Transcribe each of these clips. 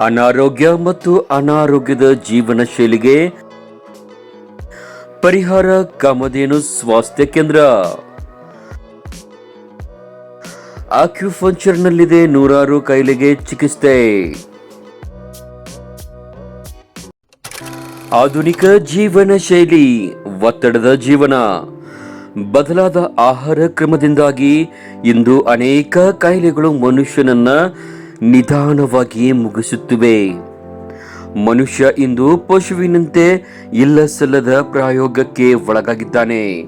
ಅನಾರೋಗ್ಯ ಮತ್ತು ಅನಾರೋಗ್ಯದ ಜೀವನ ಶೈಲಿಗೆ ಪರಿಹಾರ ಕಾಮಧೇನು ಸ್ವಾಸ್ಥ್ಯ ಕೇಂದ್ರ. ಆಕ್ಯುಪಂಕ್ಚರ್ನಲ್ಲಿದೆ ನೂರಾರು ಕಾಯಿಲೆಗೆ ಚಿಕಿತ್ಸೆ. ಆಧುನಿಕ ಜೀವನ ಶೈಲಿ, ಒತ್ತಡದ ಜೀವನ. ಬದಲಾದ ಆಹಾರ ಕ್ರಮದಿಂದಾಗಿ ಇಂದು ಅನೇಕ ಕಾಯಿಲೆಗಳು ಮನುಷ್ಯನನ್ನ ನಿಧಾನವಾಗಿ ಮುಗಿಸುತ್ತಿವೆ. ಮನುಷ್ಯ ಇಂದು ಪಶುವಿನಂತೆ ಇಲ್ಲ ಸಲ್ಲದ ಪ್ರಾಯೋಗಕ್ಕೆ ಒಳಗಾಗಿದ್ದಾನೆ.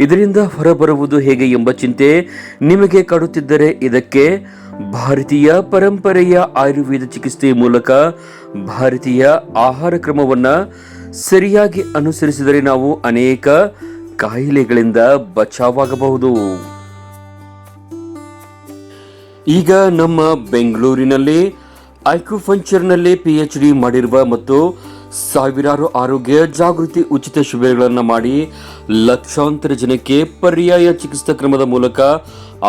ಇದರಿಂದ ಹೊರಬರುವುದು ಹೇಗೆ ಎಂಬ ಚಿಂತೆ ನಿಮಗೆ ಕಾಡುತ್ತಿದ್ದರೆ ಇದಕ್ಕೆ ಭಾರತೀಯ ಪರಂಪರೆಯ ಆಯುರ್ವೇದ ಚಿಕಿತ್ಸೆ ಮೂಲಕ ಭಾರತೀಯ ಆಹಾರ ಕ್ರಮವನ್ನ ಸರಿಯಾಗಿ ಅನುಸರಿಸಿದರೆ ನಾವು ಅನೇಕ ಕಾಯಿಲೆಗಳಿಂದ ಬಚಾವಾಗಬಹುದು. ಈಗ ನಮ್ಮ ಬೆಂಗಳೂರಿನಲ್ಲಿ ಐಕ್ಯೂಫಂಚರ್ನಲ್ಲಿ ಪಿ ಎಚ್ ಡಿ ಮಾಡಿರುವ ಮತ್ತು ಸಾವಿರಾರು ಆರೋಗ್ಯ ಜಾಗೃತಿ ಉಚಿತ ಶಿಬಿರಗಳನ್ನು ಮಾಡಿ ಲಕ್ಷಾಂತರ ಜನಕ್ಕೆ ಪರ್ಯಾಯ ಚಿಕಿತ್ಸಾ ಕ್ರಮದ ಮೂಲಕ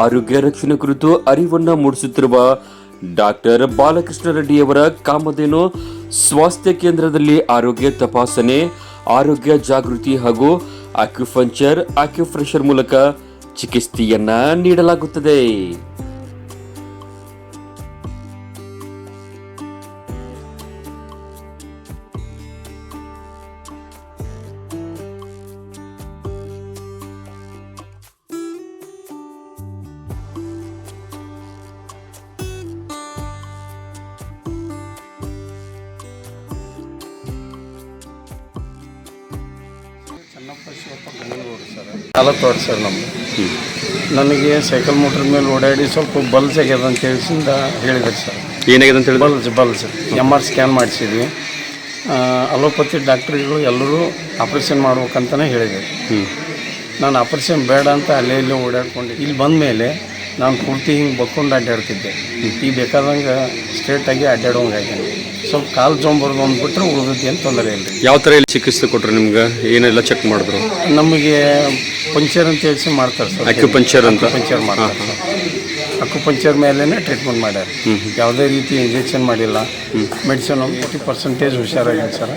ಆರೋಗ್ಯ ರಕ್ಷಣೆ ಕುರಿತು ಅರಿವನ್ನು ಮೂಡಿಸುತ್ತಿರುವ ಡಾಕ್ಟರ್ ಬಾಲಕೃಷ್ಣ ರೆಡ್ಡಿಯವರ ಕಾಮಧೇನು ಸ್ವಾಸ್ಥ್ಯ ಕೇಂದ್ರದಲ್ಲಿ ಆರೋಗ್ಯ ತಪಾಸಣೆ, ಆರೋಗ್ಯ ಜಾಗೃತಿ ಹಾಗೂ ಆಕ್ಯೂಫಂಚರ್ ಆಕ್ಯೂಫ್ರೆಷರ್ ಮೂಲಕ ಚಿಕಿತ್ಸೆಯನ್ನ ನೀಡಲಾಗುತ್ತದೆ. ಶಿವಪ್ಪ ಬೆಂಗಳೂರು ಸರ್ ನಮ್ಮ ಸರ್ ನಮ್ಮದು ನನಗೆ ಸೈಕಲ್ ಮೋಟ್ರ್ ಮೇಲೆ ಓಡಾಡಿ ಸ್ವಲ್ಪ ಬಲ್ಸ್ ಆಗ್ಯದ ಅಂತ ಹೇಳಿಸಿಂದ ಹೇಳಿದ್ರು ಸರ್. ಏನಾಗಿದೆ ಅಂತ ಹೇಳಿ ಬಲ್ಸ್ ಬಲ್ಸ್ ಎಂ ಆರ್ ಸ್ಕ್ಯಾನ್ ಮಾಡಿಸಿದ್ವಿ. ಅಲೋಪತಿ ಡಾಕ್ಟ್ರುಗಳು ಎಲ್ಲರೂ ಆಪ್ರೇಷನ್ ಮಾಡ್ಬೇಕಂತಲೇ ಹೇಳಿದರು ನಾನು ಆಪ್ರೇಷನ್ ಬೇಡ ಅಂತ ಅಲ್ಲೇ ಇಲ್ಲೇ ಓಡಾಡ್ಕೊಂಡು ಇಲ್ಲಿ ಬಂದ ಮೇಲೆ ನಾನು ಪೂರ್ತಿ ಹಿಂಗೆ ಬಕ್ಕೊಂಡು ಅಡ್ಡಾಡ್ತಿದ್ದೆ. ಈಗ ಬೇಕಾದಂಗೆ ಸ್ಟ್ರೇಟಾಗಿ ಅಡ್ಡಾಡೋಂಗೆ ಆಗ್ಯಾನೆ ಸ್ವಲ್ಪ ಕಾಲು ಜೊಂಬರ್ದು ಅಂದ್ಬಿಟ್ರೆ ಉಳಿದೈತಿ ಅಂತ ತೊಂದರೆ ಇಲ್ಲ. ಯಾವ ಥರ ಇಲ್ಲಿ ಚಿಕಿತ್ಸೆ ಕೊಟ್ಟರು ನಿಮ್ಗೆ? ಏನೆಲ್ಲ ಚೆಕ್ ಮಾಡಿದ್ರು? ನಮಗೆ ಪಂಚರ್ ಅಂತ ಹೇಳಿ ಮಾಡ್ತಾರೆ ಸರ್. ಅಕ್ಯುಪಂಚರ್ ಅಂತ? ಪಂಚರ್ ಮಾಡ್ತಾರೆ ಸರ್. ಅಕ್ಯುಪಂಚರ್ ಮೇಲೇ ಟ್ರೀಟ್ಮೆಂಟ್ ಮಾಡ್ಯಾರ. ಯಾವುದೇ ರೀತಿ ಇಂಜೆಕ್ಷನ್ ಮಾಡಿಲ್ಲ. ಮೆಡಿಸಿನ್ ಒಂದು ಫಿಫ್ಟಿ ಪರ್ಸೆಂಟೇಜ್ ಹುಷಾರಾಗಿದೆ ಸರ್.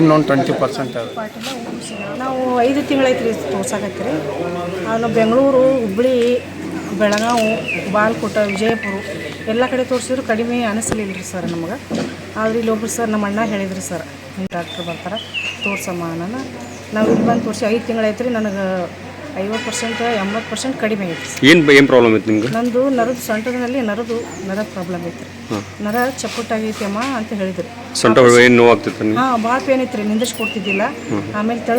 ಇನ್ನೊಂದು ಟ್ವೆಂಟಿ ಪರ್ಸೆಂಟ್ ಅದು. ನಾವು ಐದು ತಿಂಗಳೈತೆ ರೀ ತೋರ್ಸಾಕತ್ತೀರಿ. ನಾವು ಬೆಂಗಳೂರು ಹುಬ್ಳಿ ಬೆಳಗಾವಿ ಬಾಲ್ಕೋಟ ವಿಜಯಪುರ ಎಲ್ಲ ಕಡೆ ತೋರಿಸಿದ್ರು ಕಡಿಮೆ ಅನಿಸಲಿಲ್ಲ ರೀ ಸರ್ ನಮಗೆ. ಆದ್ರೆ ಇಲ್ಲಿ ಒಬ್ರು ಸರ್ ನಮ್ಮ ಅಣ್ಣ ಹೇಳಿದ್ರಿ ಸರ್ ಡಾಕ್ಟ್ರ್ ಬರ್ತಾರೆ, ತೋರ್ಸಮ್ಮ ಅನ್ನೋಣ ನಾವು ಇಲ್ಲಿ ಬಂದು ತೋರಿಸಿ ಐದು ತಿಂಗಳಾಯ್ತು ರೀ ನನಗೆ ಐವತ್ತು ಪರ್ಸೆಂಟ್ ಎಂಬತ್ತು ಪರ್ಸೆಂಟ್ ಕಡಿಮೆ ಐತಿ ಏನು ಏನ್ ಪ್ರಾಬ್ಲಮ್ ಐತೆ ನಿಮ್ಗೆ? ನಂದು ನರದು ಸೊಂಟದಲ್ಲಿ ನರದು ನರ ಪ್ರಾಬ್ಲಮ್ ಐತ್ರಿ. ನರ ಚಪ್ಪುಟ್ಟಾಗೈತಿ ಅಮ್ಮ ಅಂತ ಹೇಳಿದ್ರು. ಸೊಂಟ ಏನು ನೋವು ಆಗ್ತಿತ್ತು ಹಾಂ ಭಾಳ ಪೇನ್ ಐತ್ರಿ ನಿಂದಿರ್ಸ್ಕೊಡ್ತಿದ್ದಿಲ್ಲ. ಆಮೇಲೆ ತಳ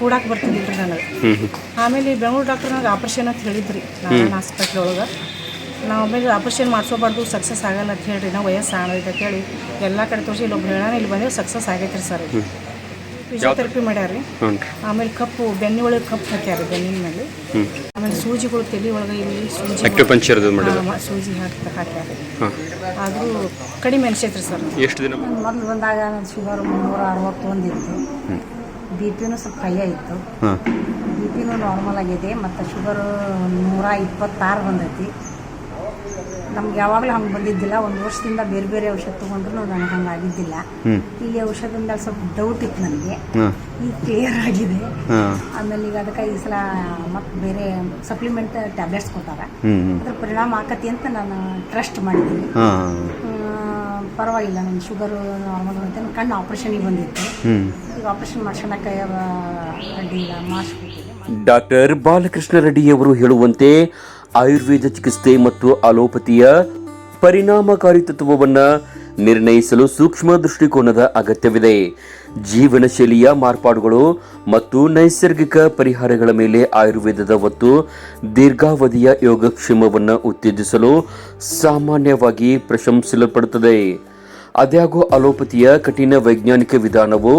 ಕೂಡಾಕ್ ಬರ್ತಿದ್ದಿಲ್ಲ ರೀ ನನಗೆ ಆಮೇಲೆ ಬೆಂಗಳೂರು ಡಾಕ್ಟರ್ ನನಗೆ ಆಪ್ರೇಷನ್ ಅಂತ ಹೇಳಿದ್ರಿ ನಾನು ಹಾಸ್ಪಿಟ್ಲ್ ಒಳಗೆ. ನಾವು ಆಮೇಲೆ ಆಪ್ರೇಷನ್ ಮಾಡಿಸೋಬಾರ್ದು ಸಕ್ಸಸ್ ಆಗಲ್ಲ ಅಂತ ಹೇಳಿರಿ. ನಾವು ವಯಸ್ಸು ಆಗೈತೆ ಅಂತ ಹೇಳಿ. ಎಲ್ಲ ಕಡೆ ತೋರಿಸಿ ಇಲ್ಲೊಬ್ರು ಹೇಳೋಣ ಇಲ್ಲಿ ಬಂದೇವು ಸಕ್ಸಸ್ ಆಗೈತೆ ರೀ ಸರ್ ಫಿಸಿಯೋಥೆರಪಿ ಮಾಡ್ಯಾರ ರೀ. ಆಮೇಲೆ ಕಪ್ಪು ಬೆನ್ನಿ ಒಳಗೆ ಕಪ್ಪು ಹಾಕ್ಯಾರ ಬೆನ್ನಿನ ಮೇಲೆ ಆಮೇಲೆ ಸೂಜಿಗಳು ತಲೆ ಒಳಗೆ ಇಲ್ಲಿ ಸೂಜಿ ಪಂಚರ್ ಸೂಜಿ ಹಾಕಿ ಹಾಕ್ಯಾರ ಆದರೂ ಕಡಿಮೆ ಅನಿಸೈತ್ರಿ ಸರ್. ಎಷ್ಟು ದಿನ? ಮೊದಲು ಬಂದಾಗ ನನ್ನ ಶುಗರ್ ಮುನ್ನೂರ ಅರವತ್ತೊಂದಿತ್ತು ಬಿ ಪಿನೂ ಸ್ವಲ್ಪ ಕೈ ಇತ್ತು ಬಿ ಪಿನೂ ನಾರ್ಮಲ್ ಆಗಿದೆ ಮತ್ತು ಶುಗರು ನೂರ ಇಪ್ಪತ್ತಾರು ಬಂದೈತಿ. ನಮ್ಗೆ ಯಾವಾಗಲೂ ಹಂಗೆ ಬಂದಿದ್ದಿಲ್ಲ. ಒಂದು ವರ್ಷದಿಂದ ಬೇರೆ ಬೇರೆ ಔಷಧ ತೊಗೊಂಡ್ರು ನನಗೆ ಹಂಗೆ ಆಗಿದ್ದಿಲ್ಲ. ಈ ಔಷಧದಿಂದ ಸ್ವಲ್ಪ ಡೌಟ್ ಇತ್ತು ನನಗೆ. ಈಗ ಕ್ಲಿಯರ್ ಆಗಿದೆ. ಆಮೇಲೆ ಈಗ ಅದಕ್ಕೆ ಈ ಸಲ ಮತ್ತೆ ಬೇರೆ ಸಪ್ಲಿಮೆಂಟ್ ಟ್ಯಾಬ್ಲೆಟ್ಸ್ ಕೊಟ್ಟಾರ ಅದ್ರ ಪರಿಣಾಮ ಆಕತಿ ಅಂತ ನಾನು ಟ್ರಸ್ಟ್ ಮಾಡಿದ್ದೀನಿ. ಪರವಾಗಿಲ್ಲ ನನ್ನ ಶುಗರ್ ನಾರ್ಮಲ್ ಅಂತ ಕಣ್ಣು ಆಪ್ರೇಷನಿಗೆ ಬಂದಿತ್ತು. ಈಗ ಆಪ್ರೇಷನ್ ಮಾಡ್ಸೋಣಕ್ಕೆ ಅಡ್ಡಿ ಇಲ್ಲ ಡಾಕ್ಟರ್ ಬಾಲಕೃಷ್ಣ ರೆಡ್ಡಿಯವರು ಹೇಳುವಂತೆ ಆಯುರ್ವೇದ ಚಿಕಿತ್ಸೆ ಮತ್ತು ಅಲೋಪತಿಯ ಪರಿಣಾಮಕಾರಿ ತತ್ವವನ್ನು ನಿರ್ಣಯಿಸಲು ಸೂಕ್ಷ್ಮ ದೃಷ್ಟಿಕೋನದ ಅಗತ್ಯವಿದೆ. ಜೀವನ ಶೈಲಿಯ ಮಾರ್ಪಾಡುಗಳು ಮತ್ತು ನೈಸರ್ಗಿಕ ಪರಿಹಾರಗಳ ಮೇಲೆ ಆಯುರ್ವೇದದ ಒತ್ತು ದೀರ್ಘಾವಧಿಯ ಯೋಗಕ್ಷೇಮವನ್ನು ಉತ್ತೇಜಿಸಲು ಸಾಮಾನ್ಯವಾಗಿ ಪ್ರಶಂಸಿಸಲ್ಪಡುತ್ತದೆ. ಆದಾಗ್ಯೂ ಅಲೋಪತಿಯ ಕಠಿಣ ವೈಜ್ಞಾನಿಕ ವಿಧಾನವು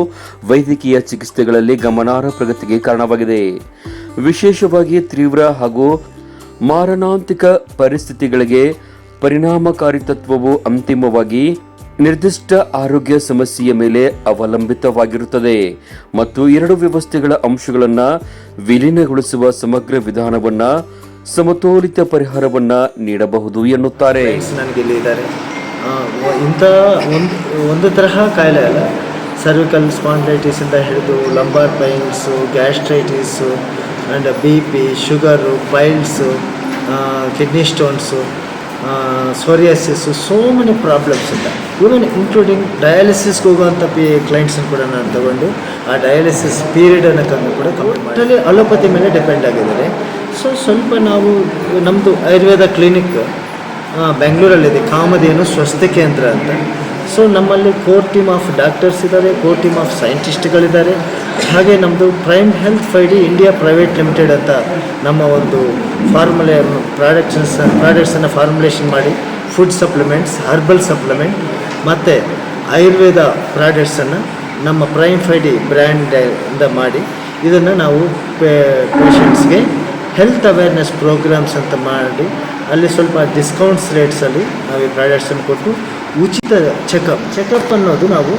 ವೈದ್ಯಕೀಯ ಚಿಕಿತ್ಸೆಗಳಲ್ಲಿ ಗಮನಾರ್ಹ ಪ್ರಗತಿಗೆ ಕಾರಣವಾಗಿದೆ. ವಿಶೇಷವಾಗಿ ತೀವ್ರ ಹಾಗೂ ಮಾರಣಾಂತಿಕ ಪರಿಸ್ಥಿತಿಗಳಿಗೆ ಪರಿಣಾಮಕಾರಿ ತತ್ವವು ಅಂತಿಮವಾಗಿ ನಿರ್ದಿಷ್ಟ ಆರೋಗ್ಯ ಸಮಸ್ಯೆಯ ಮೇಲೆ ಅವಲಂಬಿತವಾಗಿರುತ್ತದೆ ಮತ್ತು ಎರಡು ವ್ಯವಸ್ಥೆಗಳ ಅಂಶಗಳನ್ನು ವಿಲೀನಗೊಳಿಸುವ ಸಮಗ್ರ ವಿಧಾನವನ್ನು ಸಮತೋಲಿತ ಪರಿಹಾರವನ್ನು ನೀಡಬಹುದು ಎನ್ನುತ್ತಾರೆ. ಇಂಥ ಒಂದು ಒಂದು ತರಹ ಕಾಯಿಲೆ ಅಲ್ಲ. ಸರ್ವಿಕಲ್ ಸ್ಪಾಂಡೈಟಿಸಿಂದ ಹಿಡಿದು lumbar pains gastritis and B P sugar piles kidney stones psoriasis so many problems ಇದೆ. ಇವನ್ ಇನ್ಕ್ಲೂಡಿಂಗ್ ಡಯಾಲಿಸಿಸ್ಗೆ ಹೋಗುವಂಥ ಪಿ ಕ್ಲೈಂಟ್ಸನ್ನು ಕೂಡ ನಾನು ತಗೊಂಡು, ಆ ಡಯಾಲಿಸಿಸ್ ಪೀರಿಯಡನ್ನು ಕಂಡು ಕೂಡ ಕಂಪ್ಲೀಟ್ ಅಲೋಪತಿ ಮೇಲೆ ಡಿಪೆಂಡ್ ಆಗಿದ್ದಾರೆ. ಸೊ ಸ್ವಲ್ಪ ನಾವು ನಮ್ಮದು ಆಯುರ್ವೇದ ಕ್ಲಿನಿಕ್ ಬೆಂಗಳೂರಲ್ಲಿದೆ. ಕಾಮಧೇನು ಸ್ವಸ್ಥ ಕೇಂದ್ರ ಅಂತ. ಸೊ ನಮ್ಮಲ್ಲಿ ಕೋರ್ ಟೀಮ್ ಆಫ್ ಡಾಕ್ಟರ್ಸ್ ಇದ್ದಾರೆ ಕೋರ್ ಟೀಮ್ ಆಫ್ ಸೈಂಟಿಸ್ಟ್ಗಳಿದ್ದಾರೆ ಹಾಗೆ ನಮ್ಮದು ಪ್ರೈಮ್ ಹೆಲ್ತ್ ಫೈಡಿ ಇಂಡಿಯಾ ಪ್ರೈವೇಟ್ ಲಿಮಿಟೆಡ್ ಅಂತ ನಮ್ಮ ಒಂದು ಫಾರ್ಮುಲೆ, ಪ್ರಾಡಕ್ಷನ್ಸ್, ಪ್ರಾಡಕ್ಟ್ಸನ್ನು ಫಾರ್ಮುಲೇಷನ್ ಮಾಡಿ, ಫುಡ್ ಸಪ್ಲಿಮೆಂಟ್ಸ್, ಹರ್ಬಲ್ ಸಪ್ಲಿಮೆಂಟ್, ಮತ್ತು ಆಯುರ್ವೇದ ಪ್ರಾಡಕ್ಟ್ಸನ್ನು ನಮ್ಮ ಪ್ರೈಮ್ ಫೈಡಿ ಬ್ರ್ಯಾಂಡ್ ಇಂದ ಮಾಡಿ, ಇದನ್ನು ನಾವು ಪೇಷಂಟ್ಸ್ಗೆ ಹೆಲ್ತ್ ಅವೇರ್ನೆಸ್ ಪ್ರೋಗ್ರಾಮ್ಸ್ ಅಂತ ಮಾಡಿ ಅಲ್ಲಿ ಸ್ವಲ್ಪ ಡಿಸ್ಕೌಂಟ್ಸ್ ರೇಟ್ಸಲ್ಲಿ ನಾವು ಈ ಪ್ರಾಡಕ್ಟ್ಸನ್ನು ಕೊಟ್ಟು ಉಚಿತ ಚೆಕಪ್ ಚೆಕಪ್ ಅನ್ನೋದು ನಾವು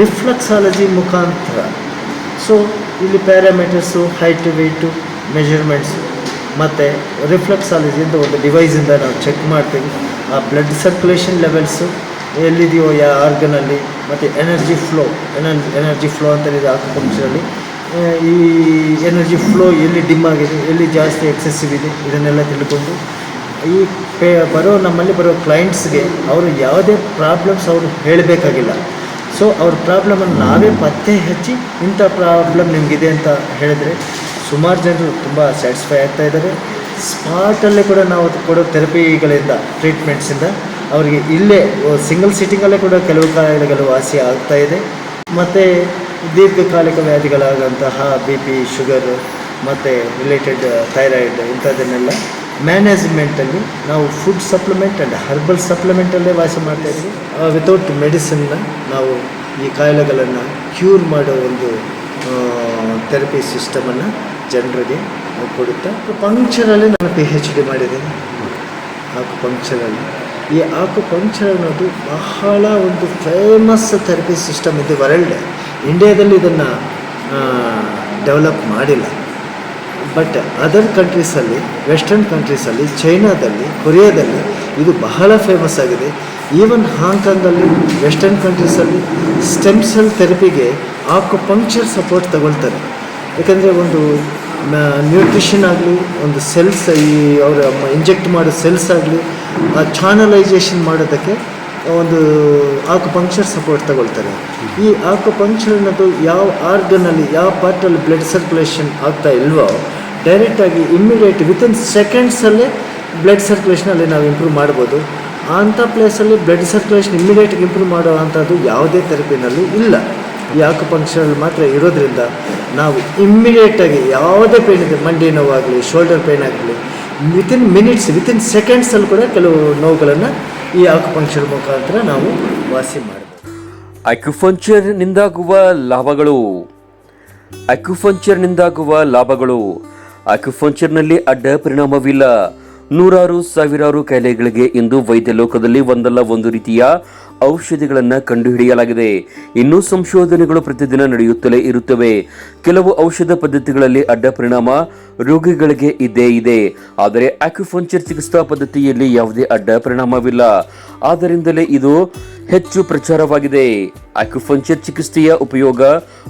ರಿಫ್ಲೆಕ್ಸಾಲಜಿ ಮುಖಾಂತರ. ಸೊ ಇಲ್ಲಿ ಪ್ಯಾರಾಮೀಟರ್ಸು ಹೈಟ್ ವೆಯ್ಟು ಮೆಜರ್ಮೆಂಟ್ಸು ಮತ್ತು ರಿಫ್ಲಕ್ಸಾಲಜಿಯಿಂದ ಒಂದು ಡಿವೈಸಿಂದ ನಾವು ಚೆಕ್ ಮಾಡ್ತೀವಿ. ಆ ಬ್ಲಡ್ ಸರ್ಕ್ಯುಲೇಷನ್ ಲೆವೆಲ್ಸು ಎಲ್ಲಿದೆಯೋ ಯಾ ಆರ್ಗನಲ್ಲಿ ಮತ್ತು energy flow energy energy flow ಅಂತ ಇದೆ ಆಕ್ಯುಪಂಕ್ಚರಲ್ಲಿ ಈ ಎನರ್ಜಿ ಫ್ಲೋ ಎಲ್ಲಿ ಡಿಮ್ ಆಗಿದೆ, ಎಲ್ಲಿ ಜಾಸ್ತಿ ಎಕ್ಸೆಸಿವ್ ಇದೆ, ಇದನ್ನೆಲ್ಲ ತಿಳ್ಕೊಂಡು ಈ ಪೇ, ಬರೋ, ನಮ್ಮಲ್ಲಿ ಬರೋ ಕ್ಲೈಂಟ್ಸ್ಗೆ ಅವರು ಯಾವುದೇ ಪ್ರಾಬ್ಲಮ್ಸ್ ಅವರು ಹೇಳಬೇಕಾಗಿಲ್ಲ. ಸೊ ಅವ್ರ ಪ್ರಾಬ್ಲಮನ್ನು ನಾವೇ ಪತ್ತೆ ಹಚ್ಚಿ ಇಂಥ ಪ್ರಾಬ್ಲಮ್ ನಿಮಗಿದೆ ಅಂತ ಹೇಳಿದ್ರೆ ಸುಮಾರು ಜನರು ತುಂಬ ಸ್ಯಾಟಿಸ್ಫೈ ಆಗ್ತಾ ಇದ್ದಾರೆ ಸ್ಪಾಟಲ್ಲೇ ಕೂಡ ನಾವು ಕೊಡೋ ಥೆರಪಿಗಳಿಂದ ಟ್ರೀಟ್ಮೆಂಟ್ಸಿಂದ ಅವರಿಗೆ ಇಲ್ಲೇ ಸಿಂಗಲ್ ಸಿಟ್ಟಿಂಗಲ್ಲೇ ಕೂಡ ಕೆಲವು ಕಾಯಿಲೆಗಳು ವಾಸಿ ಆಗ್ತಾ ಇದೆ. ಮತ್ತು ದೀರ್ಘಕಾಲಿಕ ವ್ಯಾಧಿಗಳಾದಂತಹ ಬಿ ಪಿ ಶುಗರು ಮತ್ತು ರಿಲೇಟೆಡ್ ಥೈರಾಯ್ಡ್ ಇಂಥದ್ದನ್ನೆಲ್ಲ ಮ್ಯಾನೇಜ್ಮೆಂಟಲ್ಲಿ ನಾವು ಫುಡ್ ಸಪ್ಲಿಮೆಂಟ್ ಆ್ಯಂಡ್ ಹರ್ಬಲ್ ಸಪ್ಲಿಮೆಂಟಲ್ಲೇ ವಾಸ ಇದ್ದೀವಿ ವಿತೌಟ್ ಮೆಡಿಸಿನ್ನ ನಾವು ಈ ಕಾಯಿಲೆಗಳನ್ನು ಕ್ಯೂರ್ ಮಾಡೋ ಒಂದು ಥೆರಪಿ ಸಿಸ್ಟಮನ್ನು ಜನರಿಗೆ ಕೊಡುತ್ತೆ ಪಂಕ್ಚರಲ್ಲಿ ನಾನು ಪಿ ಹೆಚ್ ಡಿ ಮಾಡಿದ್ದೀನಿ. ಆಕುಪಂಕ್ಚರಲ್ಲಿ ಈ ಆಕುಪಂಕ್ಚರ್ ಅನ್ನೋದು ಬಹಳ ಒಂದು ಫೇಮಸ್ ಥೆರಪಿ ಸಿಸ್ಟಮ್ ಇದೆ ವರ್ಲ್ಡ್ ಇಂಡಿಯಾದಲ್ಲಿ ಇದನ್ನು ಡೆವಲಪ್ ಮಾಡಿಲ್ಲ. ಬಟ್ ಅದರ್ ಕಂಟ್ರೀಸಲ್ಲಿ ವೆಸ್ಟರ್ನ್ ಕಂಟ್ರೀಸಲ್ಲಿ ಚೈನಾದಲ್ಲಿ ಕೊರಿಯಾದಲ್ಲಿ ಇದು ಬಹಳ ಫೇಮಸ್ ಆಗಿದೆ. ಈವನ್ ಹಾಂಗ್ಕಾಂಗಲ್ಲಿ ವೆಸ್ಟರ್ನ್ ಕಂಟ್ರೀಸಲ್ಲಿ ಸ್ಟೆಮ್ ಸೆಲ್ ಥೆರಪಿಗೆ ಆಕುಪಂಕ್ಚರ್ ಸಪೋರ್ಟ್ ತಗೊಳ್ತಾರೆ. ಯಾಕಂದರೆ ಒಂದು ನ್ಯೂಟ್ರಿಷನ್ ಆಗಲಿ, ಒಂದು ಸೆಲ್ಸ್ ಈ ಅವರ ಇಂಜೆಕ್ಟ್ ಮಾಡೋ ಸೆಲ್ಸ್ ಆಗಲಿ, ಆ ಚಾನಲೈಸೇಷನ್ ಮಾಡೋದಕ್ಕೆ ಒಂದು ಆಕುಪಂಕ್ಚರ್ ಸಪೋರ್ಟ್ ತಗೊಳ್ತಾರೆ. ಈ ಆಕುಪಂಕ್ಚರ್ ಅನ್ನೋದು ಯಾವ ಆರ್ಗನಲ್ಲಿ ಯಾವ ಪಾರ್ಟಲ್ಲಿ ಬ್ಲಡ್ ಸರ್ಕ್ಯುಲೇಷನ್ ಆಗ್ತಾ ಇಲ್ವೋ ಡೈರೆಕ್ಟಾಗಿ ಇಮ್ಮಿಡಿಯೇಟ್ ವಿತಿನ್ ಸೆಕೆಂಡ್ಸಲ್ಲೇ ಬ್ಲಡ್ ಸರ್ಕ್ಯುಲೇಷನಲ್ಲಿ ನಾವು ಇಂಪ್ರೂವ್ ಮಾಡ್ಬೋದು. ಅಂಥ ಪ್ಲೇಸಲ್ಲಿ ಬ್ಲಡ್ ಸರ್ಕ್ಯುಲೇಷನ್ ಇಮ್ಮಿಡಿಯೇಟ್ಗೆ ಇಂಪ್ರೂವ್ ಮಾಡೋ ಅಂಥದ್ದು ಯಾವುದೇ ಥೆರಪಿನಲ್ಲಿ ಇಲ್ಲ. ಈ ಆಕುಪಂಕ್ಚರಲ್ಲಿ ಮಾತ್ರ ಇರೋದ್ರಿಂದ ನಾವು ಇಮ್ಮಿಡಿಯೇಟಾಗಿ ಯಾವುದೇ ಪೇನ್ ಇದೆ ಮಂಡಿ ನೋವಾಗಲಿ ಶೋಲ್ಡರ್ ಪೇನ್ ಆಗಲಿ ವಿತಿನ್ ಮಿನಿಟ್ಸ್ ವಿತಿನ್ ಸೆಕೆಂಡ್ಸಲ್ಲಿ ಕೂಡ ಕೆಲವು ನೋವುಗಳನ್ನು ಈ ಆಕುಪಂಕ್ಷರ್ ಮುಖಾಂತರ ನಾವು ವಾಸಿ ಮಾಡಬಹುದು ಲಾಭಗಳು. ಅಕ್ಯುಪಂಕ್ಚರ್ನಿಂದಾಗುವ ಲಾಭಗಳು. ಅಕ್ಯುಪಂಕ್ಚರ್ನಲ್ಲಿ ಅಡ್ಡ ಪರಿಣಾಮವಿಲ್ಲ. ನೂರಾರು ಸಾವಿರಾರು ಕಾಯಿಲೆಗಳಿಗೆ ಇಂದು ವೈದ್ಯ ಲೋಕದಲ್ಲಿ ಒಂದಲ್ಲ ಒಂದು ರೀತಿಯ ಔಷಧಿಗಳನ್ನು ಕಂಡುಹಿಡಿಯಲಾಗಿದೆ. ಇನ್ನೂ ಸಂಶೋಧನೆಗಳು ಪ್ರತಿದಿನ ನಡೆಯುತ್ತಲೇ ಇರುತ್ತವೆ. ಕೆಲವು ಔಷಧ ಪದ್ಧತಿಗಳಲ್ಲಿ ಅಡ್ಡ ಪರಿಣಾಮ ರೋಗಿಗಳಿಗೆ ಇದ್ದೇ ಇದೆ. ಆದರೆ ಆಕ್ಯುಪಂಚರ್ ಚಿಕಿತ್ಸಾ ಪದ್ಧತಿಯಲ್ಲಿ ಯಾವುದೇ ಅಡ್ಡ ಪರಿಣಾಮವಿಲ್ಲ. ಆದ್ದರಿಂದಲೇ ಇದು ಹೆಚ್ಚು ಪ್ರಚಾರವಾಗಿದೆ. ಅಕ್ಯುಪಂಚರ್ ಚಿಕಿತ್ಸೆಯ ಉಪಯೋಗ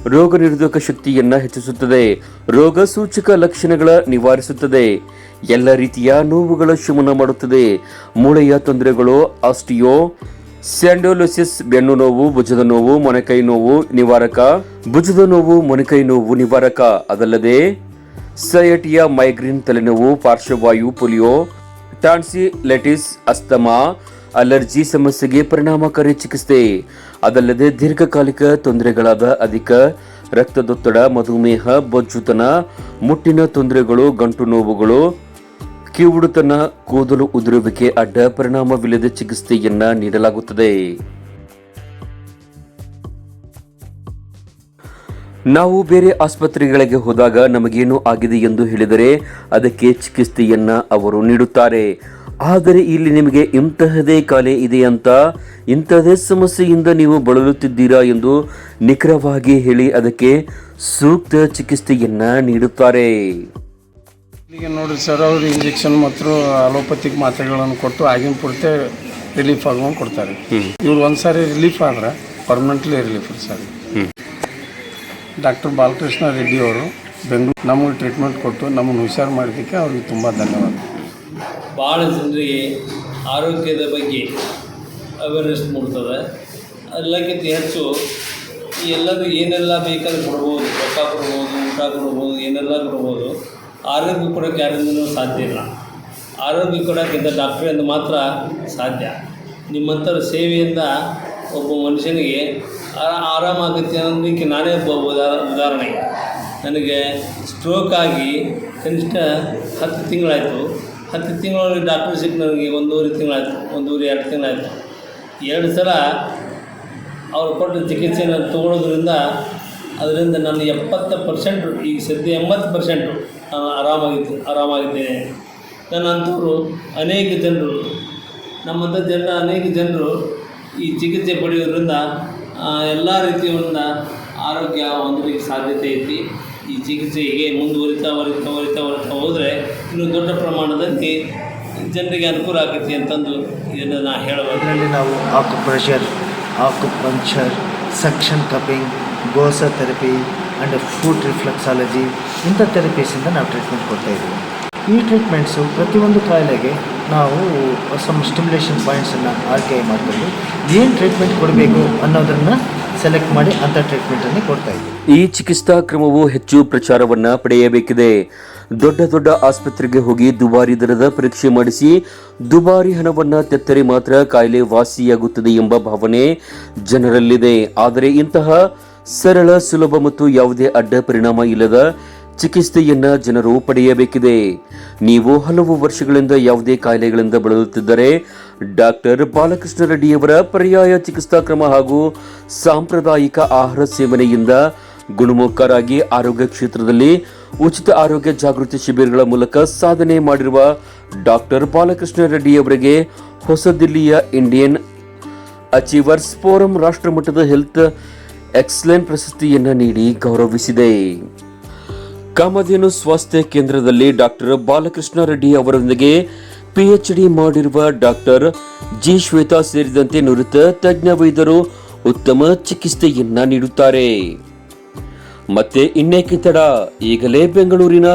ರೋಗ ನಿರೋಧಕ ಶಕ್ತಿಯನ್ನ ಹೆಚ್ಚಿಸುತ್ತದೆ. ರೋಗ ಸೂಚಕ ಲಕ್ಷಣಗಳ ನಿವಾರಿಸುತ್ತದೆ. ಎಲ್ಲ ರೀತಿಯ ನೋವುಗಳ ಶಮನ ಮಾಡುತ್ತದೆ. ಮೂಳೆಯ ತೊಂದರೆಗಳು, ಆಸ್ಟಿಯೋ, ಸ್ಯಾಂಡೋಲೋಸಿಸ್, ಬೆನ್ನು ನೋವು, ಭುಜದ ನೋವು, ಮೊಣಕೈ ನೋವು ನಿವಾರಕ. ಭುಜದ ನೋವು, ಮೊಣಕೈ ನೋವು ನಿವಾರಕ. ಅದಲ್ಲದೆ, ಸಯಟಿಯ ಮೈಗ್ರೇನ್ ತಲೆನೋವು, ಪಾರ್ಶ್ವವಾಯು ಪೊಲಿಯೋ ಟಾನ್ಸಿಲೆಟಿಸ್ ಅಸ್ತಮಾ ಅಲರ್ಜಿ ಸಮಸ್ಯೆಗೆ ಪರಿಣಾಮಕಾರಿ ಚಿಕಿತ್ಸೆ. ಅದಲ್ಲದೆ ದೀರ್ಘಕಾಲಿಕ ತೊಂದರೆಗಳಾದ ಅಧಿಕ ರಕ್ತದೊತ್ತಡ, ಮಧುಮೇಹ, ಬೊಜ್ಜುತನ, ಮುಟ್ಟಿನ ತೊಂದರೆಗಳು, ಗಂಟು ನೋವುಗಳು, ಕಿವುಡುತನ, ಕೂದಲು ಉದುರುವಿಕೆ ಅಡ್ಡ ಪರಿಣಾಮವಿಲ್ಲದ ಚಿಕಿತ್ಸೆಯನ್ನ ನೀಡಲಾಗುತ್ತದೆ. ನಾವು ಬೇರೆ ಆಸ್ಪತ್ರೆಗಳಿಗೆ ಹೋದಾಗ ನಮಗೇನು ಆಗಿದೆ ಎಂದು ಹೇಳಿದರೆ ಅದಕ್ಕೆ ಚಿಕಿತ್ಸೆಯನ್ನ ಅವರು ನೀಡುತ್ತಾರೆ. ಆದರೆ ಇಲ್ಲಿ ನಿಮಗೆ ಇಂತಹದೇ ಕಾಯಿಲೆ ಇದೆ ಅಂತ ಇಂತಹದೇ ಸಮಸ್ಯೆಯಿಂದ ನೀವು ಬಳಲುತ್ತಿದ್ದೀರಾ ಎಂದು ನಿಖರವಾಗಿ ಹೇಳಿ ಅದಕ್ಕೆ ಸೂಕ್ತ ಚಿಕಿತ್ಸೆಯನ್ನ ನೀಡುತ್ತಾರೆ. ಈಗ ನೋಡಿರಿ ಸರ್ ಅವರು ಇಂಜೆಕ್ಷನ್ ಮತ್ತು ಅಲೋಪತಿಕ್ ಮಾತ್ರೆಗಳನ್ನು ಕೊಟ್ಟು ಆಗಿನ ಪೂರ್ತಿ ರಿಲೀಫ್ ಆಗುವಂಗೆ ಕೊಡ್ತಾರೆ. ಇವ್ರು ಒಂದು ಸಾರಿ ರಿಲೀಫ್ ಆದ್ರೆ permanently relief sir. Doctor Balakrishna Reddy ಅವರು ಬೆಂಗಳೂರು ನಮಗೆ ಟ್ರೀಟ್ಮೆಂಟ್ ಕೊಟ್ಟು ನಮ್ಮನ್ನು ಹುಷಾರು ಮಾಡಿದ್ದಕ್ಕೆ ಅವ್ರಿಗೆ ತುಂಬ ಧನ್ಯವಾದ. ಭಾಳ ಜನರಿಗೆ ಆರೋಗ್ಯದ ಬಗ್ಗೆ ಅವೇರ್ನೆಸ್ ಮೂಡ್ತದೆ. ಎಲ್ಲಕ್ಕಿಂತ ಹೆಚ್ಚು ಎಲ್ಲರೂ ಏನೆಲ್ಲ ಬೇಕಾದ್ರೆ ಕೊಡ್ಬೋದು, ರೊಕ್ಕ ಕೊಡ್ಬೋದು, ಊಟ ಕೊಡ್ಬೋದು, ಏನೆಲ್ಲ ಕೊಡ್ಬೋದು, ಆರೋಗ್ಯ ಕೊಡೋಕ್ಕೆ ಯಾರಿಂದಲೂ ಸಾಧ್ಯ ಇಲ್ಲ. ಆರೋಗ್ಯ ಕೊಡೋಕ್ಕಿಂತ ಡಾಕ್ಟ್ರಿಂದ ಮಾತ್ರ ಸಾಧ್ಯ. ನಿಮ್ಮಂಥರ ಸೇವೆಯಿಂದ ಒಬ್ಬ ಮನುಷ್ಯನಿಗೆ ಆರಾಮಾಗುತ್ತೆ ಅನ್ನೋದಕ್ಕೆ ನಾನೇ ಒಬ್ಬ ಉದಾ- ಉದಾಹರಣೆ. ನನಗೆ ಸ್ಟ್ರೋಕ್ ಆಗಿ ಕನಿಷ್ಠ ಹತ್ತು ತಿಂಗಳಾಯಿತು. ಹತ್ತು ತಿಂಗಳಲ್ಲಿ ಡಾಕ್ಟರ್ ಸಿಕ್ಕ ನನಗೆ ಒಂದೂವರೆ ತಿಂಗಳಾಯಿತು, ಒಂದೂವರೆ, ಎರಡು ತಿಂಗಳಾಯಿತು. ಎರಡು ಸಲ ಅವ್ರು ಕೊಟ್ಟ ಚಿಕಿತ್ಸೆಯನ್ನು ತೊಗೊಳೋದ್ರಿಂದ ಅದರಿಂದ ನಾನು ಎಪ್ಪತ್ತು ಪರ್ಸೆಂಟು ಈಗ ಸದ್ಯ ಎಂಬತ್ತು ಪರ್ಸೆಂಟು ನಾನು ಆರಾಮಾಗಿದ್ದು, ಆರಾಮಾಗಿದ್ದೇನೆ. ನನ್ನ ಅಂಥವ್ರು ಅನೇಕ ಜನರು, ನಮ್ಮಂಥ ಜನ, ಅನೇಕ ಜನರು ಈ ಚಿಕಿತ್ಸೆ ಪಡೆಯೋದ್ರಿಂದ ಎಲ್ಲ ರೀತಿಯಿಂದ ಆರೋಗ್ಯ ಹೊಂದಲಿಕ್ಕೆ ಸಾಧ್ಯತೆ ಐತಿ. ಈ ಚಿಕಿತ್ಸೆ ಹೀಗೆ ಮುಂದುವರಿತಾ, ವರಿತಾ ವರಿತಾ ವರಿತಾ ಹೋದರೆ ಇನ್ನು ದೊಡ್ಡ ಪ್ರಮಾಣದಲ್ಲಿ ಜನರಿಗೆ ಅನುಕೂಲ ಆಗುತ್ತೆ ಅಂತಂದು ಇದನ್ನು ನಾನು ಹೇಳಬಹುದು ಅದರಲ್ಲಿ ನಾವು ಆಕ್ಯುಪ್ರೆಷರ್ ಆಕ್ಯುಪಂಚರ್ ಸಕ್ಷನ್ ಕಪಿಂಗ್ ಗೋಸ ಥೆರಪಿ ಆ್ಯಂಡ್ ಫುಡ್ ರಿಫ್ಲೆಕ್ಸಾಲಜಿ ಇಂಥ ಥೆರಪೀಸಿಂದ ನಾವು ಟ್ರೀಟ್ಮೆಂಟ್ ಕೊಡ್ತಾ ಇದ್ದೀವಿ. ಈ ಟ್ರೀಟ್ಮೆಂಟ್ಸು ಪ್ರತಿಯೊಂದು ಕಾಯಿಲೆಗೆ ನಾವು ಸಮ್ ಸ್ಟಿಮ್ಯುಲೇಷನ್ ಪಾಯಿಂಟ್ಸನ್ನು ಆಯ್ಕೆ ಮಾಡಿಕೊಂಡು ಏನು ಟ್ರೀಟ್ಮೆಂಟ್ ಕೊಡಬೇಕು ಅನ್ನೋದನ್ನು ಸೆಲೆಕ್ಟ್ ಮಾಡಿ ಅಂಥ ಟ್ರೀಟ್ಮೆಂಟನ್ನು ಕೊಡ್ತಾ ಇದ್ದೀವಿ. ಈ ಚಿಕಿತ್ಸಾ ಕ್ರಮವು ಹೆಚ್ಚು ಪ್ರಚಾರವನ್ನ ಪಡೆಯಬೇಕಿದೆ. ದೊಡ್ಡ ದೊಡ್ಡ ಆಸ್ಪತ್ರೆಗೆ ಹೋಗಿ ದುಬಾರಿ ದರದ ಪರೀಕ್ಷೆ ಮಾಡಿಸಿ ದುಬಾರಿ ಹಣವನ್ನ ತೆತ್ತರೆ ಮಾತ್ರ ಕಾಯಿಲೆ ವಾಸಿಯಾಗುತ್ತದೆ ಎಂಬ ಭಾವನೆ ಜನರಲ್ಲಿದೆ. ಆದರೆ ಇಂತಹ ಸರಳ, ಸುಲಭ ಮತ್ತು ಯಾವುದೇ ಅಡ್ಡ ಪರಿಣಾಮ ಇಲ್ಲದ ಚಿಕಿತ್ಸೆಯನ್ನ ಜನರು ಪಡೆಯಬೇಕಿದೆ. ನೀವು ಹಲವು ವರ್ಷಗಳಿಂದ ಯಾವುದೇ ಕಾಯಿಲೆಗಳಿಂದ ಬಳಲುತ್ತಿದ್ದರೆ ಡಾಕ್ಟರ್ ಬಾಲಕೃಷ್ಣ ರೆಡ್ಡಿಯವರ ಪರ್ಯಾಯ ಚಿಕಿತ್ಸಾ ಕ್ರಮ ಹಾಗೂ ಸಾಂಪ್ರದಾಯಿಕ ಆಹಾರ ಸೇವನೆಯಿಂದ ಗುಣಮುಖರಾಗಿ ಆರೋಗ್ಯ ಕ್ಷೇತ್ರದಲ್ಲಿ ಉಚಿತ ಆರೋಗ್ಯ ಜಾಗೃತಿ ಶಿಬಿರಗಳ ಮೂಲಕ ಸಾಧನೆ ಮಾಡಿರುವ ಡಾಕ್ಟರ್ ಬಾಲಕೃಷ್ಣ ರೆಡ್ಡಿಯವರಿಗೆ ಹೊಸದಿಲ್ಲಿಯ ಇಂಡಿಯನ್ ಅಚೀವರ್ಸ್ ಫೋರಂ ರಾಷ್ಟ್ರಮಟ್ಟದ ಹೆಲ್ತ್ ಎಕ್ಸಲೆಂಟ್ ಪ್ರಶಸ್ತಿಯನ್ನು ನೀಡಿ ಗೌರವಿಸಿದೆ. ಕಾಮಧೇನು ಸ್ವಾಸ್ಥ್ಯ ಕೇಂದ್ರದಲ್ಲಿ ಡಾಕ್ಟರ್ ಬಾಲಕೃಷ್ಣ ರೆಡ್ಡಿ ಅವರೊಂದಿಗೆ ಪಿಎಚ್ ಡಿ ಮಾಡಿರುವ ಡಾಕ್ಟರ್ ಜಿ. ಶ್ವೇತಾ ಸೇರಿದಂತೆ ನುರಿತ ತಜ್ಞ ವೈದ್ಯರು ಉತ್ತಮ ಚಿಕಿತ್ಸೆಯನ್ನ ನೀಡುತ್ತಾರೆ. ಮತ್ತೆ ಇನ್ನೇಕೆ ತಡ? ಈಗಲೇ ಬೆಂಗಳೂರಿನ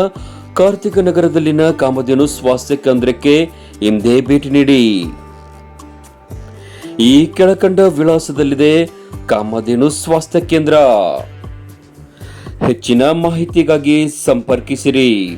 ಕಾರ್ತಿಕ ನಗರದಲ್ಲಿನ ಕಾಮಧೇನು ಸ್ವಾಸ್ಥ್ಯ ಕೇಂದ್ರಕ್ಕೆ ಹಿಂದೆ ಭೇಟಿ ನೀಡಿ. ಈ ಕೆಳಕಂಡ ವಿಳಾಸದಲ್ಲಿದೆ ಕಾಮಧೇನು ಸ್ವಾಸ್ಥ್ಯ ಕೇಂದ್ರ. ಹೆಚ್ಚಿನ ಮಾಹಿತಿಗಾಗಿ ಸಂಪರ್ಕಿಸಿರಿ.